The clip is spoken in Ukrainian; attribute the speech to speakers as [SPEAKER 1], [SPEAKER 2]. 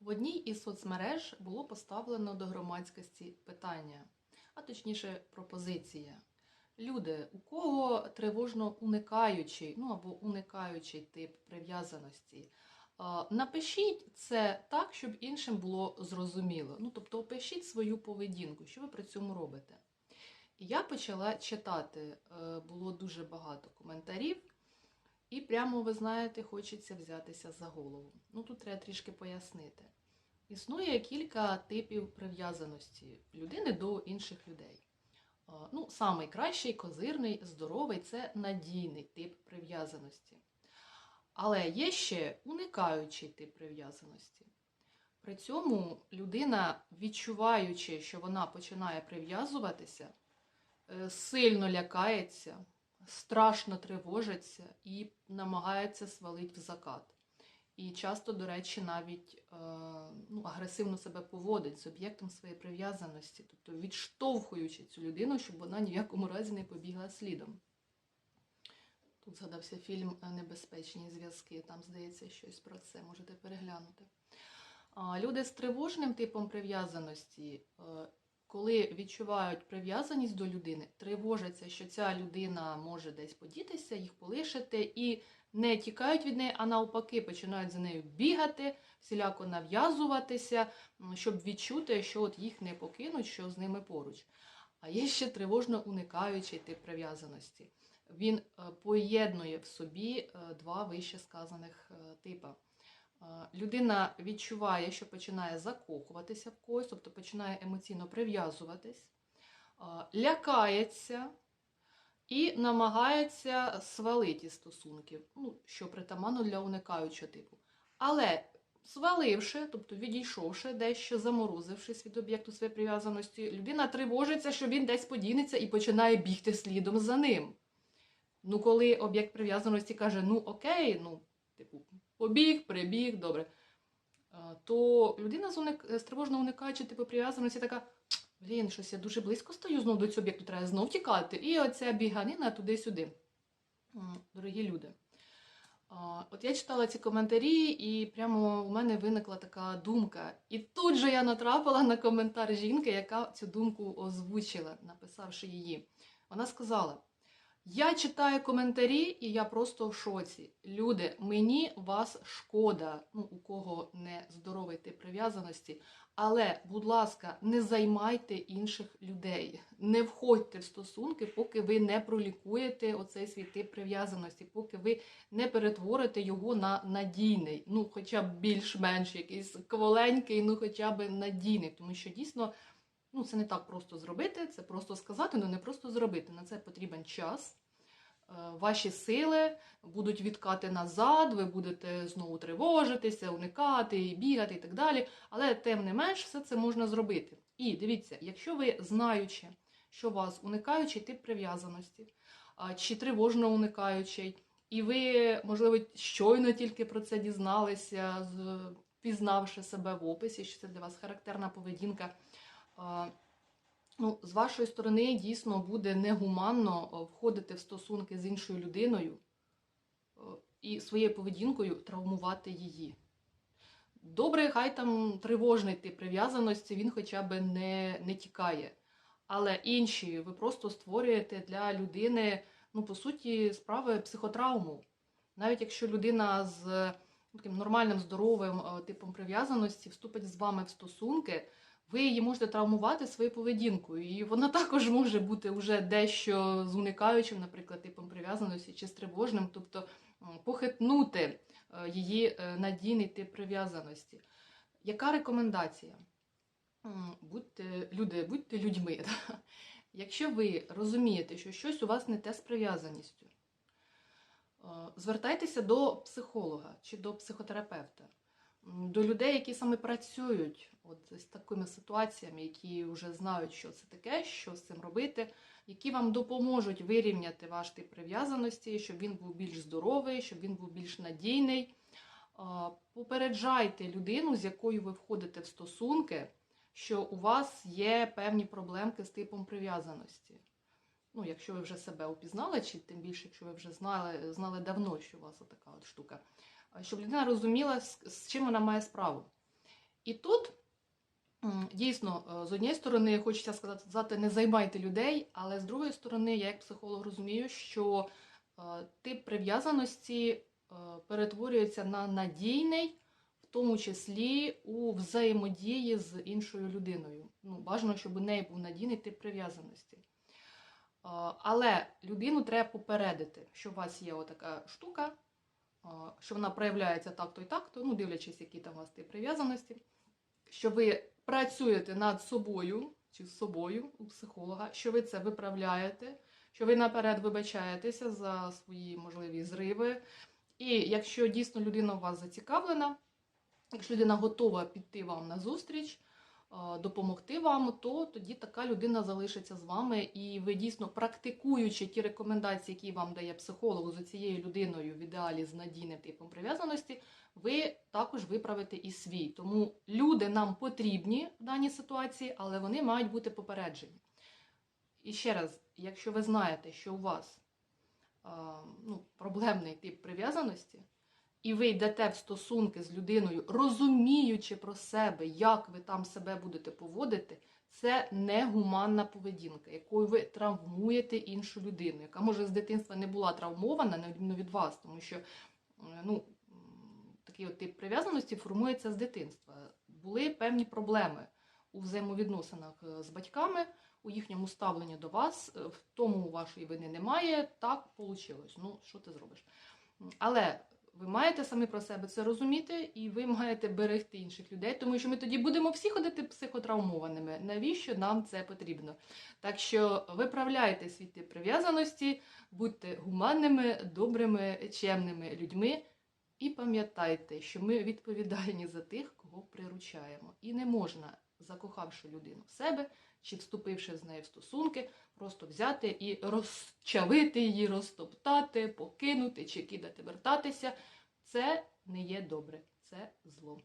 [SPEAKER 1] В одній із соцмереж було поставлено до громадськості питання, а точніше пропозиція. Люди, у кого тривожно уникаючий, ну або уникаючий тип прив'язаності, напишіть це так, щоб іншим було зрозуміло. Ну, тобто, опишіть свою поведінку, що ви при цьому робите. І я почала читати, е, було дуже багато коментарів. І прямо, ви знаєте, хочеться взятися за голову. Ну тут треба трішки пояснити. Існує кілька типів прив'язаності людини до інших людей. Ну, самий кращий, козирний, здоровий це надійний тип прив'язаності. Але є ще уникаючий тип прив'язаності. При цьому людина, відчуваючи, що вона починає прив'язуватися, е, сильно лякається, страшно тривожиться і намагається свалити в закат. І часто, до речі, навіть е, ну, агресивно себе поводить з об'єктом своєї прив'язаності, тобто відштовхуючи цю людину, щоб вона ні в якому разі не побігла слідом. Тут згадався фільм Небезпечні зв'язки, там здається щось про це, можете переглянути. Люди з тривожним типом прив'язаності, е, коли відчувають прив'язаність до людини, тривожаться, що ця людина може десь подітися, їх полишити, і не тікають від неї, а навпаки, починають за нею бігати, всіляко нав'язуватися, щоб відчути, що от їх не покинуть, що з ними поруч. А є ще тривожно уникаючий тип прив'язаності. Він е, поєднує в собі е, два вище сказаних е, типа. Е, Людина відчуває, що починає закохуватися в когось, тобто починає емоційно прив'язуватись, лякається і намагається свалити із стосунків, ну, що притаманно для уникаючого типу. Але сваливши, тобто відійшовши дещо, заморозившись від об'єкту своєї прив'язаності, людина тривожиться, що він десь подінеться і починає бігти слідом за ним. Ну, коли об'єкт прив'язаності каже, ну окей, ну, типу, побіг, прибіг, добре. е, То людина з, з тривожно уникаючи типу прив'язаності така, блін, щось я дуже близько стою знов до цього об'єкту, треба знов тікати. І оця біганина туди-сюди. Дорогі люди. От я читала ці коментарі, і прямо у мене виникла така думка. І тут же я натрапила на коментар жінки, яка цю думку озвучила, написавши її. Вона сказала: Я читаю коментарі, і я просто в шоці. Люди, мені вас шкода, ну у кого не здоровий тип прив'язаності. Але, будь ласка, не займайте інших людей, не входьте в стосунки, поки ви не пролікуєте оцей свій тип прив'язаності, поки ви не перетворите його на надійний, ну хоча б більш-менш якийсь кволенький, ну хоча б надійний, тому що дійсно ну, це не так просто зробити, це просто сказати, але не просто зробити. На це потрібен час. Е, Ваші сили будуть відкати назад, ви будете знову тривожитися, уникати, бігати і так далі. Але тим не менш, все це можна зробити. І дивіться, якщо ви знаючи, що вас уникаючий тип прив'язаності, чи тривожно уникаючий, і ви, можливо, щойно тільки про це дізналися, пізнавши себе в описі, що це для вас характерна поведінка. Ну, з вашої сторони дійсно буде негуманно е, входити в стосунки з іншою людиною е, і своєю поведінкою травмувати її. Добре, хай там тривожний тип прив'язаності, він хоча б не, не тікає. Але інші ви просто створюєте для людини, ну, по суті, справи психотравму. Навіть якщо людина з ну, таким нормальним, здоровим е, типом прив'язаності вступить з вами в стосунки, ви її можете травмувати своєю поведінкою. І вона також може бути вже дещо з уникаючим, наприклад, типом прив'язаності чи з тривожним, тобто похитнути е, її е, надійний тип прив'язаності. Яка рекомендація? Будьте люди, будьте людьми. Якщо ви розумієте, що щось у вас не те з прив'язаністю, е, звертайтеся до психолога чи до психотерапевта, до людей, які саме працюють от з такими ситуаціями, які вже знають, що це таке, що з цим робити, які вам допоможуть вирівняти ваш тип прив'язаності, щоб він був більш здоровий, щоб він був більш надійний. Попереджайте людину, з якою ви входите в стосунки, що у вас є певні проблемки з типом прив'язаності. Ну, якщо ви вже себе упізнали, чи тим більше, якщо ви вже знали, знали давно, що у вас така от штука, щоб людина розуміла, з, чим вона має справу. І тут дійсно, е, з однієї сторони, хочеться сказати, не займайте людей, але з другої сторони, я як психолог розумію, що е, тип прив'язаності е, перетворюється на надійний, в тому числі у взаємодії з іншою людиною. Ну, бажано, щоб у неї був надійний тип прив'язаності. Е, Але людину треба попередити, що у вас є отака штука, е, що вона проявляється так-то і так-то, ну, дивлячись, які там у вас тип прив'язаності, що ви працюєте над собою чи з собою у психолога, що ви це виправляєте, що ви наперед вибачаєтеся за свої можливі зриви. І якщо дійсно людина у вас зацікавлена, якщо людина готова піти вам на зустріч, допомогти вам, то тоді така людина залишиться з вами, і ви дійсно практикуючи ті рекомендації, які вам дає психолог за цією людиною в ідеалі з надійним типом прив'язаності, ви також виправите і свій. Тому люди нам потрібні в даній ситуації, але вони мають бути попереджені. І ще раз, якщо ви знаєте, що у вас ну, проблемний тип прив'язаності, і ви йдете в стосунки з людиною, розуміючи про себе, як ви там себе будете поводити, це негуманна поведінка, якою ви травмуєте іншу людину, яка може з дитинства не була травмована, на відміну від вас, тому що ну, такий от тип прив'язаності формується з дитинства. Були певні проблеми у взаємовідносинах е, з батьками, у їхньому ставленні до вас, е, в тому вашої вини немає. Так вийшло. Ну, що ти зробиш? Але ви маєте самі про себе це розуміти, і ви маєте берегти інших людей, тому що ми тоді будемо всі ходити психотравмованими. Навіщо нам це потрібно? Так що виправляйте свій прив'язаності, будьте гуманними, добрими, чемними людьми. І пам'ятайте, що ми відповідальні за тих, кого приручаємо. І не можна, закохавши людину в себе чи вступивши з нею в стосунки, просто взяти і розчавити її, розтоптати, покинути чи кидати, вертатися. Це не є добре, це зло.